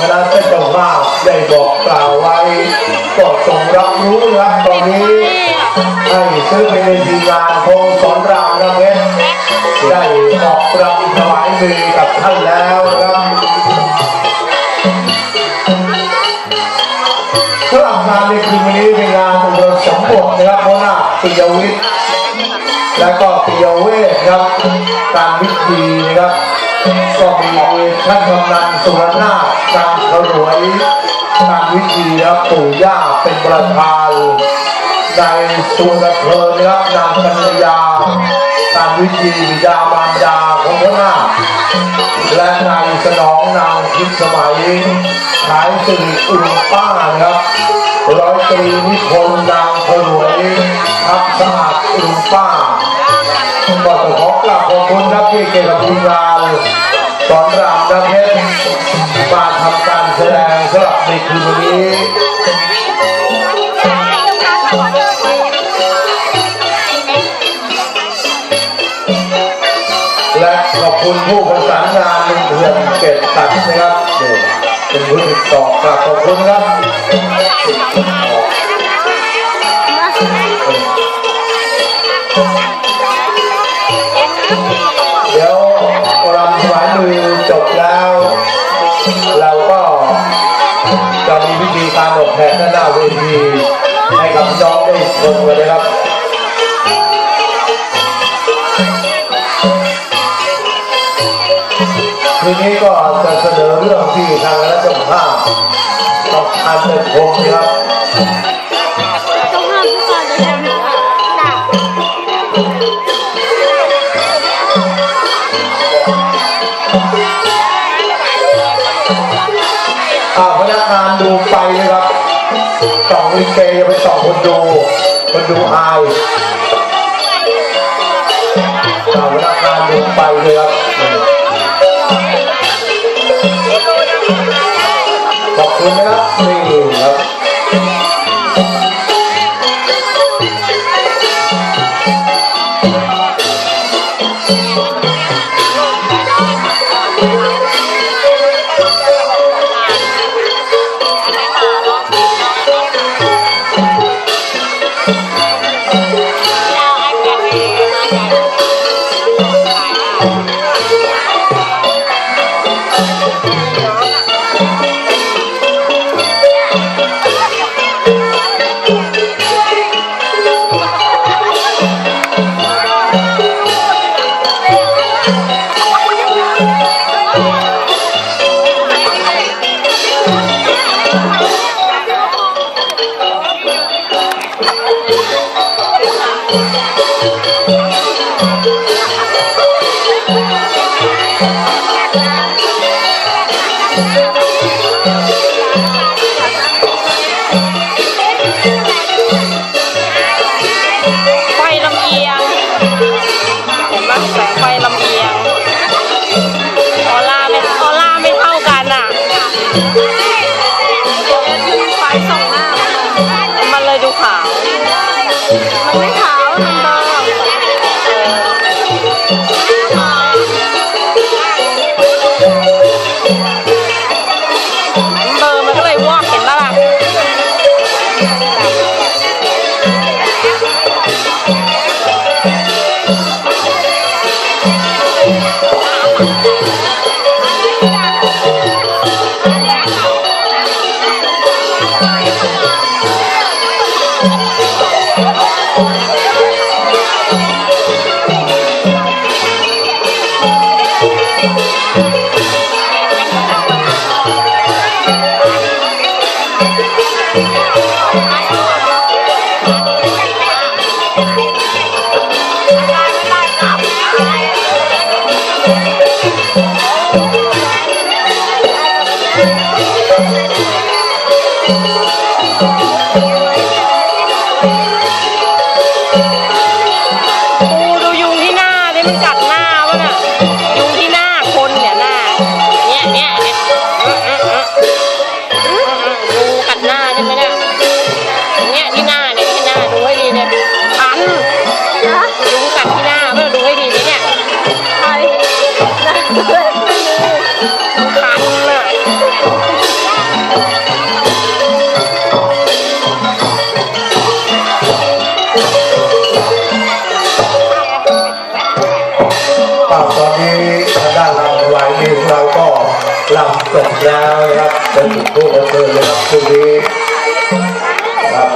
คณะเจ้าภาได้บอกกล่าวไว้ก็ทรงรับรู้นะครับตอนนี้ให้ซื้อไปในทีมงานคงสอนรามนะเพชรได้ออกรำถวายมือกับท่านแล้วนะครับสำหรับงานในคืนวันนี้เป็นงานอุดมสมบทนะครับเพราะหน้าปิยวิทย์และก็ปิยเวทครับการวิธีนะครับก็มีท่านกำนันสุรนาถกา การวิธีครับปู่ย่าเป็นประธานในสุรเพลินนะครับนางกัญญาการวิธีบิดามารดาของพระนาและนายสนองนางพิสมัยขายสิริอุลป้าครับร้อยตรีนิพนธ์นางขรวยทับสะอาดอุลป้าก็ต้องขอกราบขอบคุณครับที่เกี่ยวกับทีมงานสอนรามน้ำเพชรมาทำการแสดงสำหรับในคืนวันนี้และขอบคุณผู้ประสานงานลุงเถื่อนเกตตัดนะครับเป็นผู้ติดต่อกราบขอบคุณครับ จะมีพิธีการออกแขกด้านหน้าเวทีให้กับน้องได้ชมกันนะครับทีนี้ก็จะเสนอเรื่องที่ทางคณะเจ้าภาพต้องการเป็นพงนะครับ อ่าพนักงานดูไปนะครับสองลิเกอย่าไปสองคนดูคนดูอายอ่าพนักงานดูไปเลยครับขอบคุณนะครับนี่ครับ ส่องหน้ามันเลยดูขาว มันไม่ขาว ปูดูยุงที่หน้าดิมันกัด นะลุงกับพี่หน้าว่าดูให้ดีไหมเนี่ยใครนะคันอะครับตอนนี้ทางด้านลำไหลนี่ของเราก็ลำจบแล้วนะครับเป็นผู้ดำเนินเลยครับคืนนี้ครับ